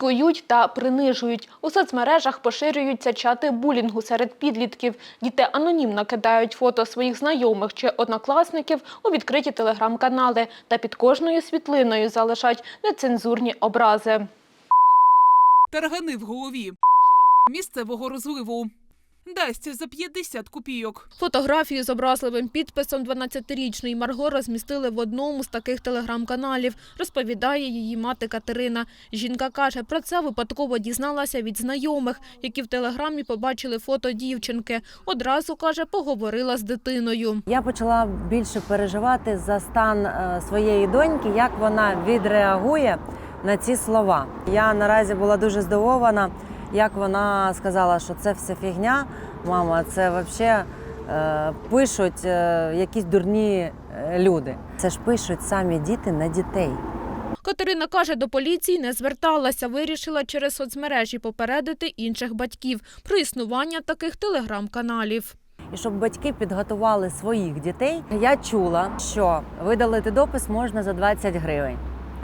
Цькують та принижують. У соцмережах поширюються чати булінгу серед підлітків. Діти анонімно кидають фото своїх знайомих чи однокласників у відкриті телеграм-канали та під кожною світлиною залишають нецензурні образи. Таргани в голові. Місцевого розливу. Дасть за 50 копійок. Фотографію з образливим підписом 12-річної Марго розмістили в одному з таких телеграм-каналів, розповідає її мати Катерина. Жінка каже, про це випадково дізналася від знайомих, які в телеграмі побачили фото дівчинки. Одразу, каже, поговорила з дитиною. Я почала більше переживати за стан е, своєї доньки, як вона відреагує на ці слова. Я наразі була дуже здивована, як вона сказала, що це все фігня. Мама, це взагалі е, пишуть е, якісь дурні е, люди. Це ж пишуть самі діти на дітей. Катерина каже, до поліції не зверталася, вирішила через соцмережі попередити інших батьків про існування таких телеграм-каналів. І щоб батьки підготували своїх дітей, я чула, що видалити допис можна за 20 гривень.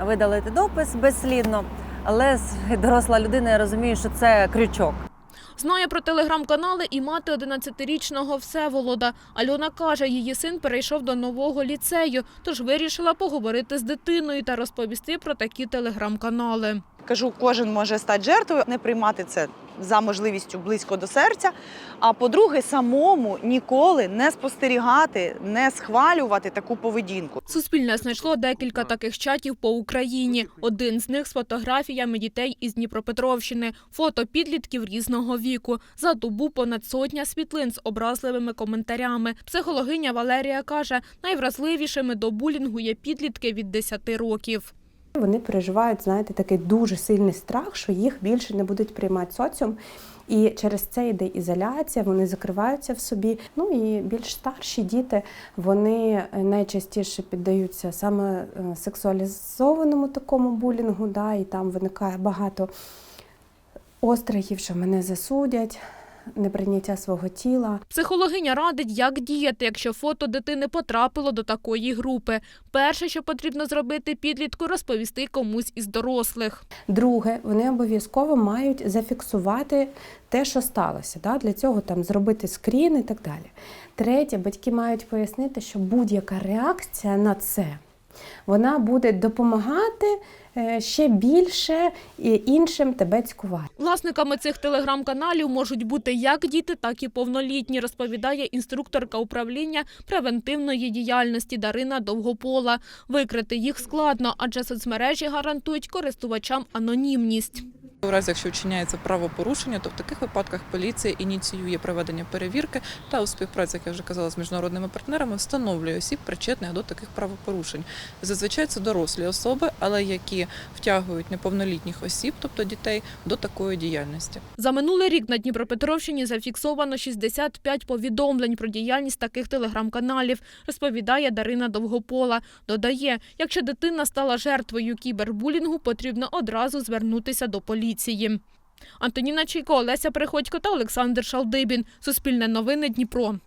Видалити допис безслідно, але доросла людина я розумію, що це крючок. Знає про телеграм-канали і мати 11-річного Всеволода. Альона каже, її син перейшов до нового ліцею, тож вирішила поговорити з дитиною та розповісти про такі телеграм-канали. Кажу, кожен може стати жертвою, не приймати це за можливістю близько до серця. А по-друге, самому ніколи не спостерігати, не схвалювати таку поведінку. Суспільне знайшло декілька таких чатів по Україні. Один з них з фотографіями дітей із Дніпропетровщини, фото підлітків різного віку. За добу понад сотня світлин з образливими коментарями. Психологиня Валерія каже, найвразливішими до булінгу є підлітки від 10 років. Вони переживають, знаєте, такий дуже сильний страх, що їх більше не будуть приймати соціум. І через це йде ізоляція, вони закриваються в собі. Ну і більш старші діти вони найчастіше піддаються саме е, сексуалізованому такому булінгу, да, і там виникає багато острахів, що мене засудять, неприйняття свого тіла. Психологиня радить, як діяти, якщо фото дитини потрапило до такої групи. Перше, що потрібно зробити підлітку, розповісти комусь із дорослих. Друге, вони обов'язково мають зафіксувати те, що сталося. Да? Для цього там зробити скрін і так далі. Третє, батьки мають пояснити, що будь-яка реакція на це вона буде допомагати е, ще більше іншим тебе цькувати. Власниками цих телеграм-каналів можуть бути як діти, так і повнолітні, розповідає інструкторка управління превентивної діяльності Дарина Довгопола. Викрити їх складно, адже соцмережі гарантують користувачам анонімність. У разі, якщо вчиняється правопорушення, то в таких випадках поліція ініціює проведення перевірки та у співпраці, як я вже казала, з міжнародними партнерами встановлює осіб, причетних до таких правопорушень. Зазвичай це дорослі особи, але які втягують неповнолітніх осіб, тобто дітей, до такої діяльності. За минулий рік на Дніпропетровщині зафіксовано 65 повідомлень про діяльність таких телеграм-каналів, розповідає Дарина Довгопола. Додає, якщо дитина стала жертвою кібербулінгу, потрібно одразу звернутися до поліції. Антоніна Чайко, Олеся Приходько та Олександр Шалдибін. Суспільне новини Дніпро.